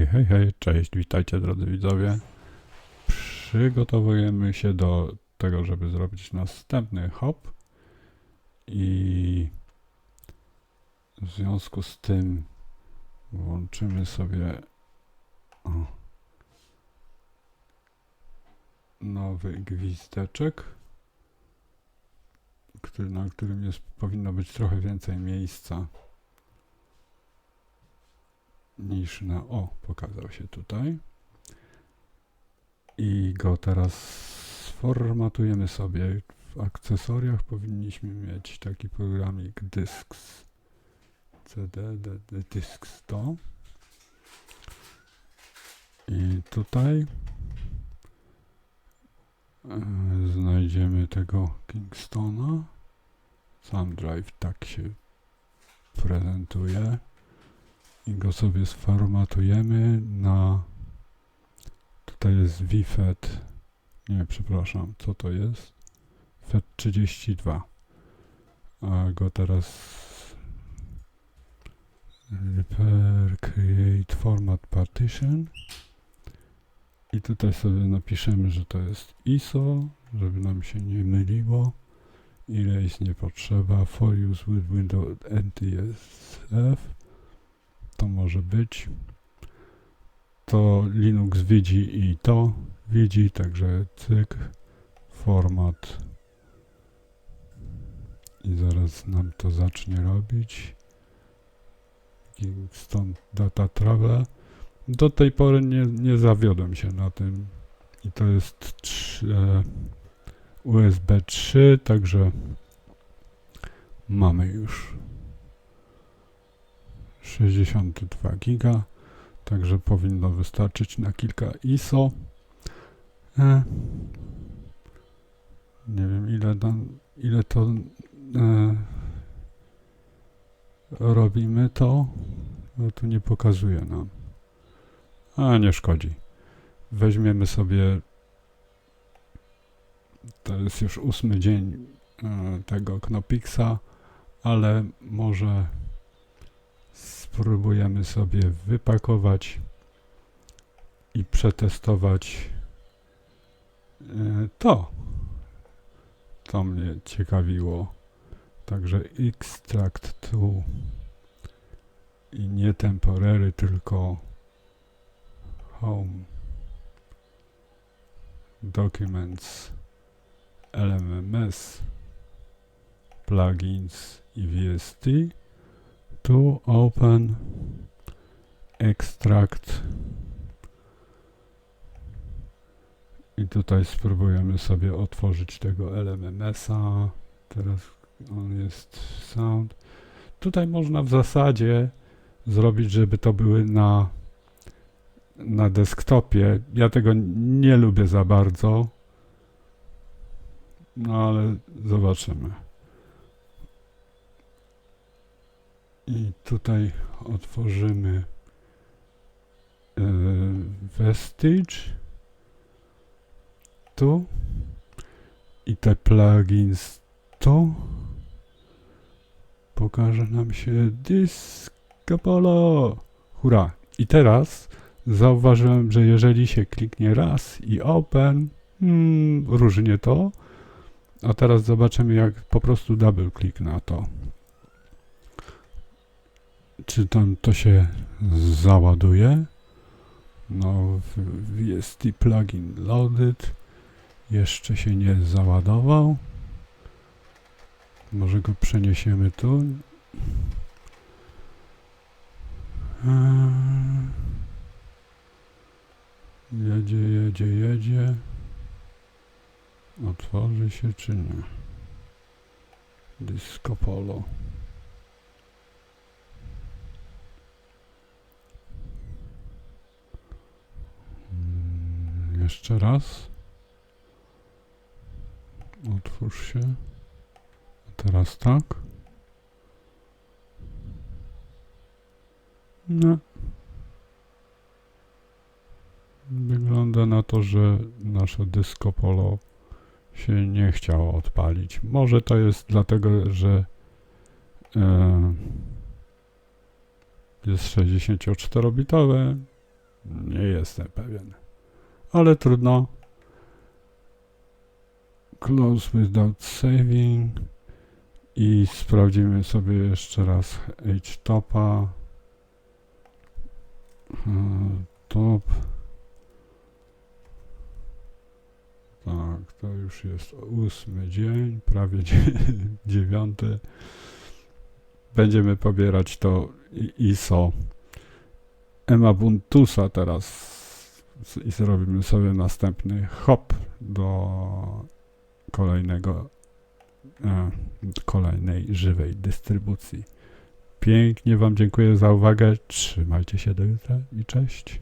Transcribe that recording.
Hej, hej, hej, cześć, witajcie drodzy widzowie. Przygotowujemy się do tego, żeby zrobić następny hop i w związku z tym włączymy sobie o, nowy gwizdeczek, który, na którym jest, powinno być trochę więcej miejsca niż na. O, pokazał się tutaj. I go teraz sformatujemy sobie. W akcesoriach powinniśmy mieć taki programik Disks. CD, D, D, Disks to. I tutaj e, znajdziemy tego Kingstona. Sam drive tak się prezentuje i go sobie sformatujemy na tutaj jest VFET nie przepraszam co to jest? FET 32 a go teraz repair create format partition. I tutaj sobie napiszemy, że to jest ISO, żeby nam się nie myliło. Ile jest nie potrzeba for use with Windows NTSF to może być. To Linux widzi i to widzi, także cyk, format i zaraz nam to zacznie robić. Stąd data travel. Do tej pory nie, nie zawiodłem się na tym i to jest 3, e, USB 3, także mamy już 62 giga, także powinno wystarczyć na kilka ISO. E, nie wiem ile, dan, ile to e, robimy to, no tu nie pokazuje nam. A nie szkodzi. Weźmiemy sobie to jest już ósmy dzień e, tego Knopixa, ale może spróbujemy sobie wypakować i przetestować e, to. To mnie ciekawiło. Także extract tu i nie temporary, tylko home documents LMMS plugins i VST to open extract i tutaj spróbujemy sobie otworzyć tego LMMS-a teraz on jest sound tutaj można w zasadzie zrobić, żeby to były na na desktopie. Ja tego nie lubię za bardzo. No ale zobaczymy. I tutaj otworzymy e, Vestige. Tu. I te plugins tu. Pokaże nam się Disco Polo. Hurra. I teraz zauważyłem, że jeżeli się kliknie raz i open, hmm, różnie to. A teraz zobaczymy, jak po prostu double click na to czy tam to się załaduje. No, jest i plugin loaded. Jeszcze się nie załadował. Może go przeniesiemy tu. Eee, jedzie, jedzie, jedzie. Otworzy się czy nie? Disco Polo. Jeszcze raz. Otwórz się. Teraz tak. No. Wygląda na to, że nasze disco polo się nie chciało odpalić. Może to jest dlatego, że e, jest 64-bitowe, Nie jestem pewien. Ale trudno. Close without saving. I sprawdzimy sobie jeszcze raz htop'a. E, Top. Tak, to już jest ósmy dzień, prawie dzie- dziewiąty. Będziemy pobierać to ISO Emabuntusa teraz i zrobimy sobie następny hop do kolejnego e, kolejnej żywej dystrybucji. Pięknie Wam dziękuję za uwagę. Trzymajcie się do jutra i cześć.